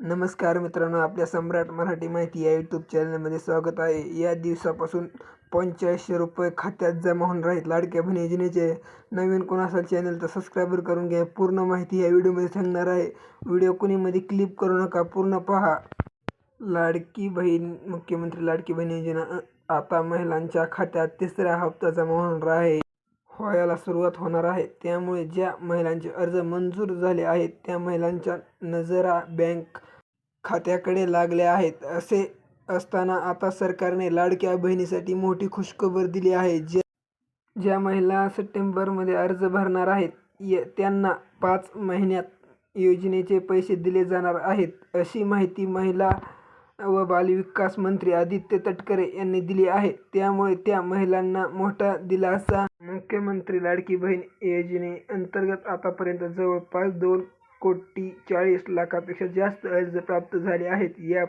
नमस्कार मित्रांनो आपल्या सम्राट मराठी माहिती या यूट्यूब चॅनलमध्ये स्वागत आहे. या दिवसापासून पंच्याऐंशी रुपये खात्यात जमा होऊन राहील लाडक्या बहिणी योजनेचे नवीन कोण असाल चॅनल तर सबस्क्राईबर करून घ्या. पूर्ण माहिती या व्हिडिओमध्ये सांगणार आहे. व्हिडिओ कोणीमध्ये क्लिप करू नका पूर्ण पहा. लाडकी बहीण मुख्यमंत्री लाडकी बहीण योजना आता महिलांच्या खात्यात तिसरा हप्ता जमा होणार आहे. व्हायला सुरुवात होणार आहे. त्यामुळे ज्या महिलांचे अर्ज मंजूर झाले आहेत त्या महिलांच्या नजरा बँक खात्याकडे लागल्या आहेत. असे असताना आता सरकारने लाडक्या बहिणीसाठी मोठी खुशखबर दिली आहे. ज्या ज्या महिला सप्टेंबरमध्ये अर्ज भरणार आहेत य त्यांना पाच महिन्यात योजनेचे पैसे दिले जाणार आहेत अशी माहिती महिला व बालविकास मंत्री आदित्य तटकरे यांनी दिली आहे. त्यामुळे त्या महिलांना मोठा दिलासा मुख्यमंत्री लाडकी बहीण योजनेअंतर्गत आतापर्यंत जवळपास दोन कोटी चाळीस लाखापेक्षा जास्त अर्ज प्राप्त झाले आहेत. या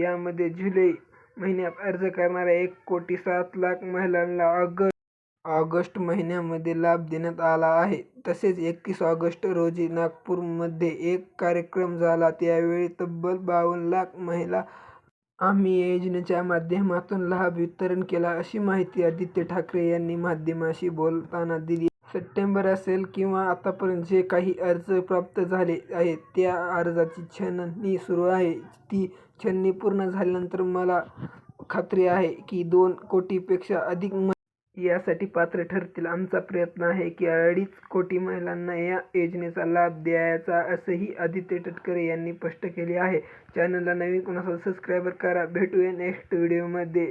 यामध्ये जुलै महिन्यात अर्ज करणाऱ्या एक कोटी सात लाख महिलांना ऑगस्ट ऑगस्ट महिन्यामध्ये लाभ देण्यात आला आहे. तसेच एकतीस ऑगस्ट रोजी नागपूरमध्ये एक कार्यक्रम झाला. त्यावेळी तब्बल बावन्न लाख महिला आम्ही या योजनेच्या माध्यमातून लाभ वितरण केला अशी माहिती आदित्य ठाकरे यांनी माध्यमाशी बोलताना दिली. सप्टेंबर असेल किंवा आतापर्यंत जे काही अर्ज प्राप्त झाले आहेत त्या अर्जाची छाननी सुरू आहे. ती छाननी पूर्ण झाल्यानंतर मला खात्री आहे की दोन कोटीपेक्षा अधिक म यासाठी पात्र ठरतील. आमचा प्रयत्न आहे की अडीच कोटी महिलांना या योजनेचा लाभ द्यायचा असंही आदित्य तटकरे यांनी स्पष्ट केले आहे. चॅनलला नवीन कोण असेल सबस्क्राईबर करा. भेटूया नेक्स्ट व्हिडिओमध्ये